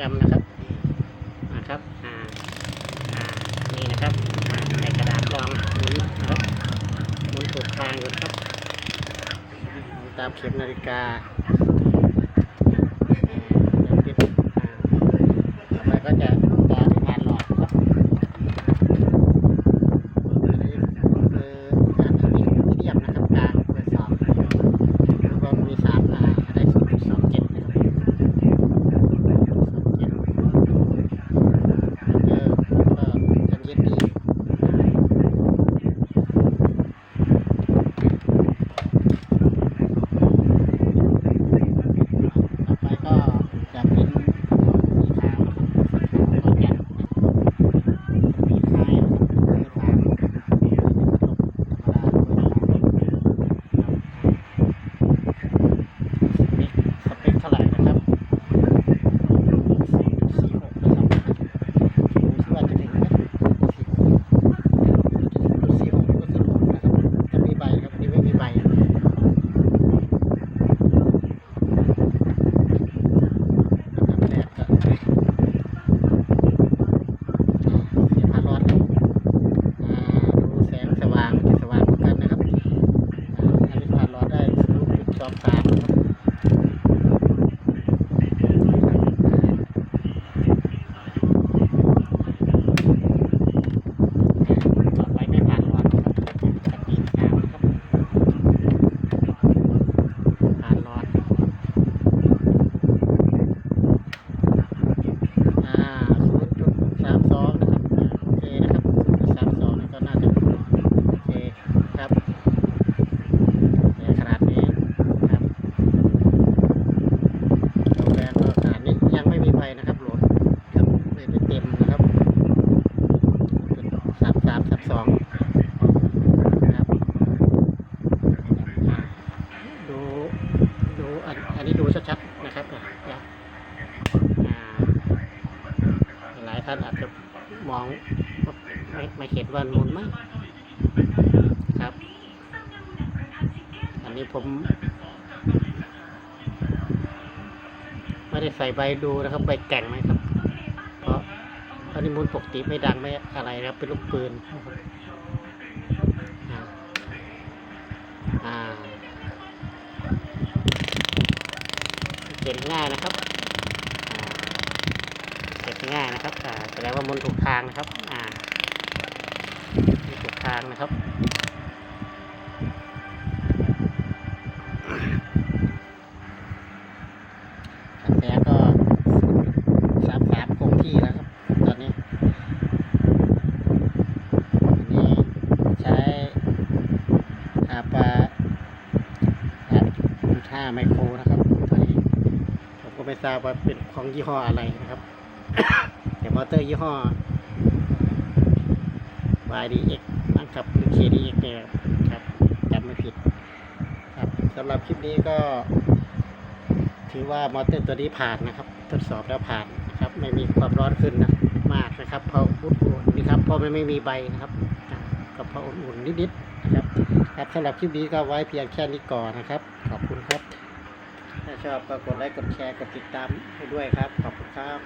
แอมนะครับนะครับอ่าอ่านี่นะครับในกระดาษรองหมุนนะครับหมุนถูกทางอยู่ครับตามเข็มนาฬิกา back. อันนี้ดูชัดๆนะครับหลายท่านอาจจะมองไม่ไม่เห็นว่ามุนไหมครับ อันนี้ผมไม่ได้ใส่ใบดูนะครับ ใบแก่งไหมครับ เพราะอันนี้มูลปกติไม่ดังไม่อะไรนะครับเป็นลูกปืนนะครับ เก็บง่ายนะครับอ่าเก็บง่ายนะครับแสดงว่ามูลถูกทางนะครับอ่าถูกทางนะครับกาแฟก็สามสามคงที่แล้วครับตอนนี้อันนี้ใช้อาปาอาจุดห้าไมโครนะครับ ไม่ทราบว่าเป็นของยี่ห้ออะไรนะครับ แต่มอเตอร์ยี่ห้อ YDX นะครับหรือ KDX เนี่ยครับจำไม่ผิดครับสำหรับคลิปนี้ก็ ถือว่ามอเตอร์ตัวนี้ผ่านนะครับ ทดสอบแล้วผ่านนะครับ ไม่มีความร้อนขึ้นนะมากนะครับเพราะอุ่นๆนี่ครับเพราะมันไม่มีใบนะครับอ่าก็เพราะอุ่นๆนิดๆนะครับครับสำหรับคลิปนี้ก็ไว้เพียงแค่นี้ก่อนนะครับ ขอบคุณครับ ชอบก็กดไลค์กดแชร์กดติดตามให้ด้วยครับ ขอบคุณครับ